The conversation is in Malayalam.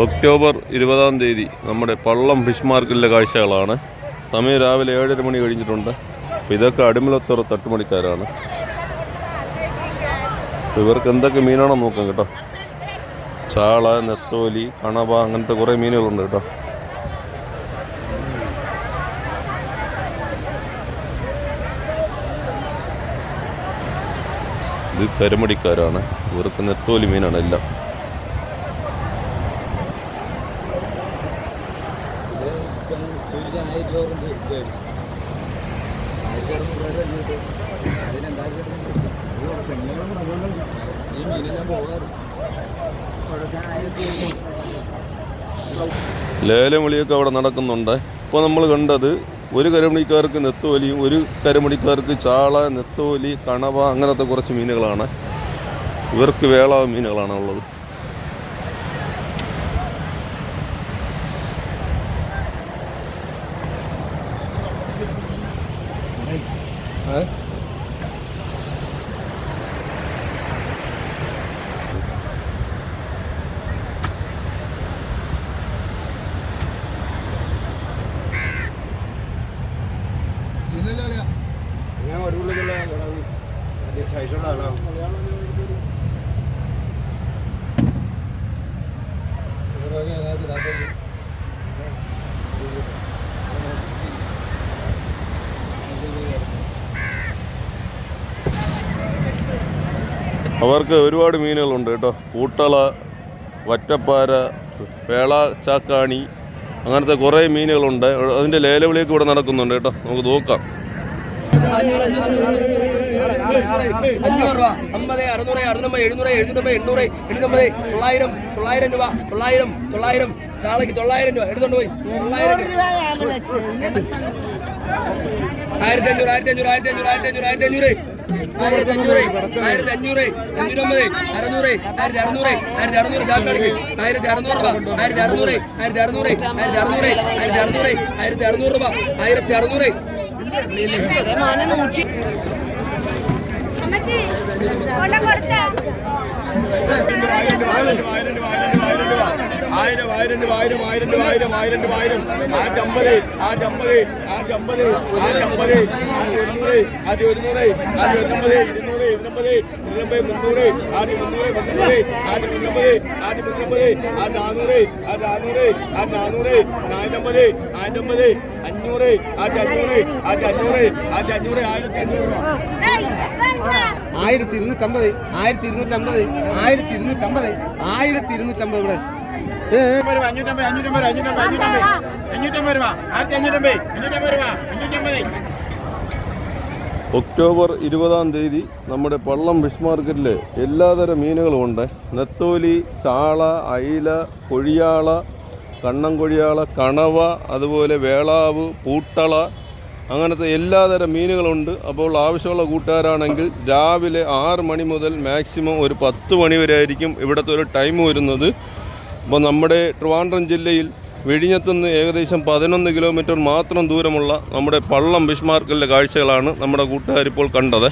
ഒക്ടോബർ ഇരുപതാം തീയതി നമ്മുടെ പള്ളം ഫിഷ് മാർക്കറ്റിലെ കാഴ്ചകളാണ്. സമയം രാവിലെ ഏഴര മണി കഴിഞ്ഞിട്ടുണ്ട്. അപ്പോൾ ഇതൊക്കെ അടിമലത്തുറ തട്ടുമണിക്കാരാണ് ഇവർക്ക് എന്തൊക്കെ മീനാണെന്ന് നോക്കാം കേട്ടോ. ചാള നെത്തോലി കണവ അങ്ങനത്തെ കുറേ മീനുകളുണ്ട് കേട്ടോ. ഇത് കരുമടിക്കാരാണ് ഇവർക്ക് നെത്തോലി മീനാണ് എല്ലാം. ലേലം വിളിയൊക്കെ അവിടെ നടക്കുന്നുണ്ട്. ഇപ്പോൾ നമ്മൾ കണ്ടത് ഒരു കരമണിക്കാർക്ക് നെത്തോലിയും ഒരു കരമണിക്കാർക്ക് ചാള നെത്തോലി കണവ അങ്ങനത്തെ കുറച്ച് മീനുകളാണ്. ഇവർക്ക് വേള മീനുകളാണ് ഉള്ളത്. ഞാൻ ഒരു ഉള്ളിലുള്ള അധ്യക്ഷ ആയിട്ടുള്ള ആളാണ്. അവർക്ക് ഒരുപാട് മീനുകളുണ്ട് കേട്ടോ. കൂട്ടള വറ്റപ്പാര വേള ചാക്കാണി അങ്ങനത്തെ കുറേ മീനുകളുണ്ട്. അതിന്റെ ലേലവിളിയൊക്കെ ഇവിടെ നടക്കുന്നുണ്ട് കേട്ടോ. നമുക്ക് നോക്കാം. അഞ്ഞൂറ് രൂപ അമ്പത് അറുന്നൂറ് അറുന്നൂറ് എഴുന്നൂറ് എഴുന്നൂറ്റമ്പത് എണ്ണൂറ് എഴുന്നൂറ്റമ്പത് തൊള്ളായിരം തൊള്ളായിരം രൂപ തൊള്ളായിരം തൊള്ളായിരം ചാളയ്ക്ക് തൊള്ളായിരം രൂപ എടുത്തോണ്ട് പോയി. തൊള്ളായിരം രൂപ. ആയിരത്തി അഞ്ഞൂറ് ആയിരത്തി അഞ്ഞൂറ് ആയിരത്തി അഞ്ഞൂറ് ആയിരത്തി അഞ്ഞൂറ് ആയിരത്തി അഞ്ഞൂറ്. ആയിരത്തി അഞ്ഞൂറ് ആയിരത്തി അഞ്ഞൂറ് അഞ്ഞൂറ്റമ്പത് അറുന്നൂറ് ആയിരത്തി അറുന്നൂറ് ആയിരത്തി അറുന്നൂറ് ചാക്കാണിക്ക് ആയിരത്തി ആയിരം ആയിരം രൂപ ആയിരം ആയിരം. രൂപ ആയിരം ആയിരം രൂപ ആയിരം ആറ്റമ്പത് ആറ്റമ്പത് ആറ്റമ്പത് ആറ്റമ്പത് ആദ്യം ഒരുന്നൂറ് ആദ്യം ഒരുന്നൂറ് ഇരുന്നൂറ് ഇരുന്നമ്പത് ഇരുന്നമ്പത് മുന്നൂറ് ആദ്യം മുന്നൂറ് മുന്നൂറ് ആദ്യം മുന്നമ്പത് ആദ്യം മുന്നമ്പത് ആ നാനൂറ് ആ നാനൂറ് ആ നാനൂറ് നാനമ്പത് ആറ്റമ്പത് അഞ്ഞൂറ് ആദ്യം അഞ്ഞൂറ് ആദ്യം അഞ്ഞൂറ് ആദ്യം അഞ്ഞൂറ് ആയിരത്തി അഞ്ഞൂറ് ആയിരത്തി ഇരുന്നൂറ്റമ്പത് ആയിരത്തി ഇരുന്നൂറ്റമ്പത് ആയിരത്തി ഇരുന്നൂറ്റമ്പത് ആയിരത്തി ഇരുന്നൂറ്റമ്പത് ഇവിടെ. അഞ്ഞൂറ്റമ്പത് അഞ്ഞൂറ്റമ്പത് അഞ്ഞൂറ്റമ്പത് അഞ്ഞൂറ്റമ്പത് രൂപ ആയിരത്തി അഞ്ഞൂറ്റമ്പത് അഞ്ഞൂറ്റമ്പത് രൂപ അഞ്ഞൂറ്റമ്പത് ഒക്ടോബർ ഇരുപതാം തീയതി നമ്മുടെ പള്ളം ഫിഷ് മാർക്കറ്റിൽ എല്ലാതരം മീനുകളും ഉണ്ട് നെത്തോലി ചാള അയില കൊഴിയാള കണ്ണം കൊഴിയാള കണവ അതുപോലെ വേളാവ് പൂട്ടള അങ്ങനത്തെ എല്ലാതരം മീനുകളുണ്ട് അപ്പോൾ ആവശ്യമുള്ള കൂട്ടുകാരാണെങ്കിൽ രാവിലെ ആറ് മണി മുതൽ മാക്സിമം ഒരു പത്ത് മണി വരെ ആയിരിക്കും ഇവിടുത്തെ ഒരു ടൈം വരുന്നത് അപ്പോൾ നമ്മുടെ ട്രിവാൻഡ്രം ജില്ലയിൽ വിഴിഞ്ഞത്തുനിന്ന് ഏകദേശം പതിനൊന്ന് കിലോമീറ്റർ മാത്രം ദൂരമുള്ള നമ്മുടെ പള്ളം ബിഷ്മാർക്കലിന്റെ കാഴ്ചകളാണ് നമ്മുടെ കൂട്ടുകാരിപ്പോൾ കണ്ടത്.